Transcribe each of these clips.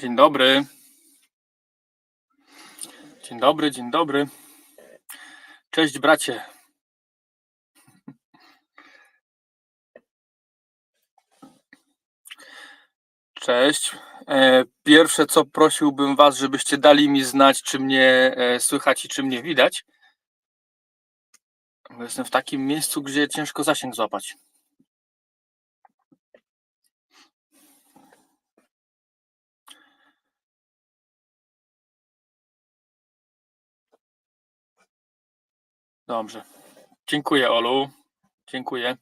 Dzień dobry. Dzień dobry, dzień dobry. Cześć bracie. Cześć. E, Pierwsze co prosiłbym was, żebyście dali mi znać, czy mnie e, słychać i czy mnie widać. Jestem w takim miejscu, gdzie ciężko zasięg złapać. Dobrze. Dziękuję, Olu. Dziękuję.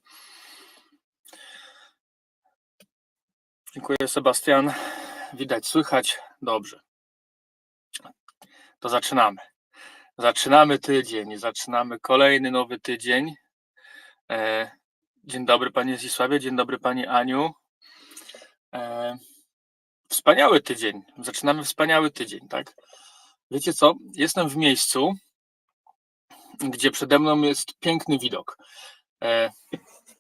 Dziękuję, Sebastian. Widać, słychać. Dobrze. To zaczynamy. Zaczynamy tydzień. Zaczynamy kolejny nowy tydzień. E, Dzień dobry, Panie Zisławie. Dzień dobry, Pani Aniu. E, Wspaniały tydzień. Zaczynamy wspaniały tydzień, tak? Wiecie co? Jestem w miejscu, gdzie przede mną jest piękny widok. E,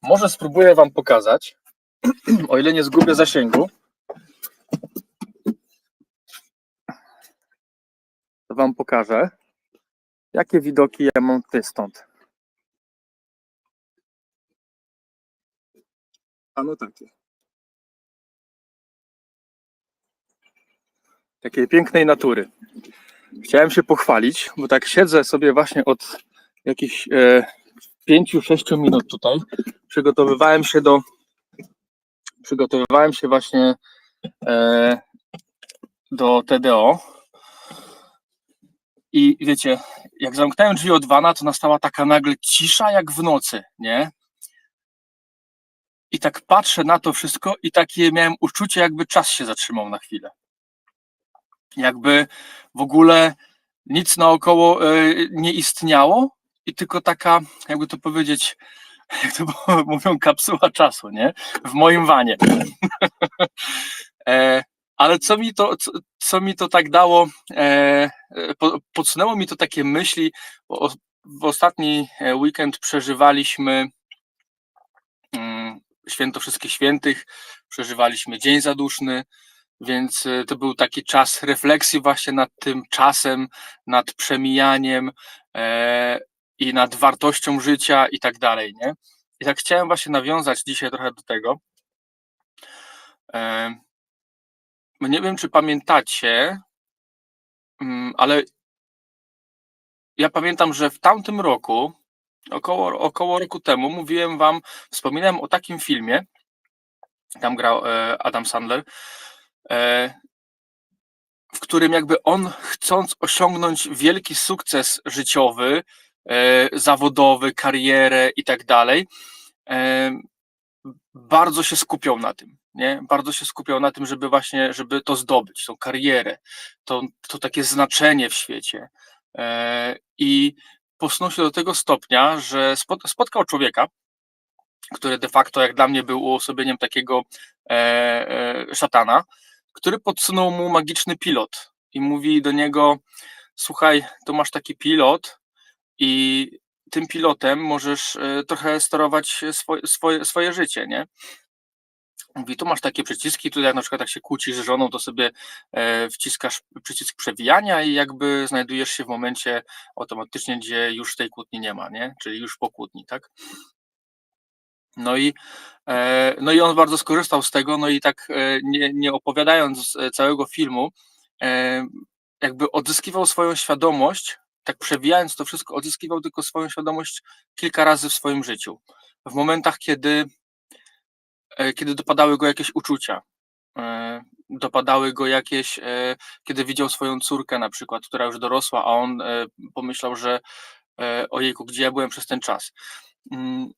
może spróbuję Wam pokazać, o ile nie zgubię zasięgu. To Wam pokażę, jakie widoki ja mam tutaj stąd. Ano takie. Takiej pięknej natury. Chciałem się pochwalić, bo tak siedzę sobie właśnie od jakichś e, 5-6 minut tutaj. Przygotowywałem się do. Przygotowywałem się właśnie e, do TDO. I wiecie, jak zamknąłem drzwi od wana, to nastała taka nagle cisza jak w nocy, nie? I tak patrzę na to wszystko i takie miałem uczucie, jakby czas się zatrzymał na chwilę. Jakby w ogóle nic naokoło e, nie istniało i tylko taka, jakby to powiedzieć, jak to mówią, kapsuła czasu, nie? W moim wanie. e, ale co mi to, co, co mi to tak dało, e, po, podsunęło mi to takie myśli, o- w ostatni weekend przeżywaliśmy mm, Święto Wszystkich Świętych, przeżywaliśmy Dzień Zaduszny, więc e, to był taki czas refleksji właśnie nad tym czasem, nad przemijaniem e, i nad wartością życia i tak dalej, nie? I tak chciałem właśnie nawiązać dzisiaj trochę do tego. E, nie wiem, czy pamiętacie, mm, ale ja pamiętam, że w tamtym roku, około, około roku temu, mówiłem wam, wspominałem o takim filmie, tam grał e, Adam Sandler, w którym jakby on chcąc osiągnąć wielki sukces życiowy, e, zawodowy, karierę i tak dalej, e, bardzo się skupiał na tym, nie? Bardzo się skupiał na tym, żeby właśnie, żeby to zdobyć, tą karierę, to, to takie znaczenie w świecie. E, I posunął się do tego stopnia, że spot- spotkał człowieka, który de facto, jak dla mnie, był uosobieniem takiego e, e, szatana, który podsunął mu magiczny pilot i mówi do niego: Słuchaj, tu masz taki pilot, i tym pilotem możesz e, trochę sterować swoje, swoje, swoje życie, nie? Mówi, tu masz takie przyciski, tutaj jak na przykład jak się kłócisz z żoną, to sobie e, wciskasz przycisk przewijania i jakby znajdujesz się w momencie automatycznie, gdzie już tej kłótni nie ma, nie? Czyli już po kłótni, tak? No i, e, no i on bardzo skorzystał z tego, no i tak e, nie, nie opowiadając e, całego filmu, jakby odzyskiwał swoją świadomość, tak przewijając to wszystko, odzyskiwał tylko swoją świadomość kilka razy w swoim życiu. W momentach, kiedy, kiedy dopadały go jakieś uczucia, dopadały go jakieś, kiedy widział swoją córkę na przykład, która już dorosła, a on pomyślał, że ojejku, gdzie ja byłem przez ten czas. Mm,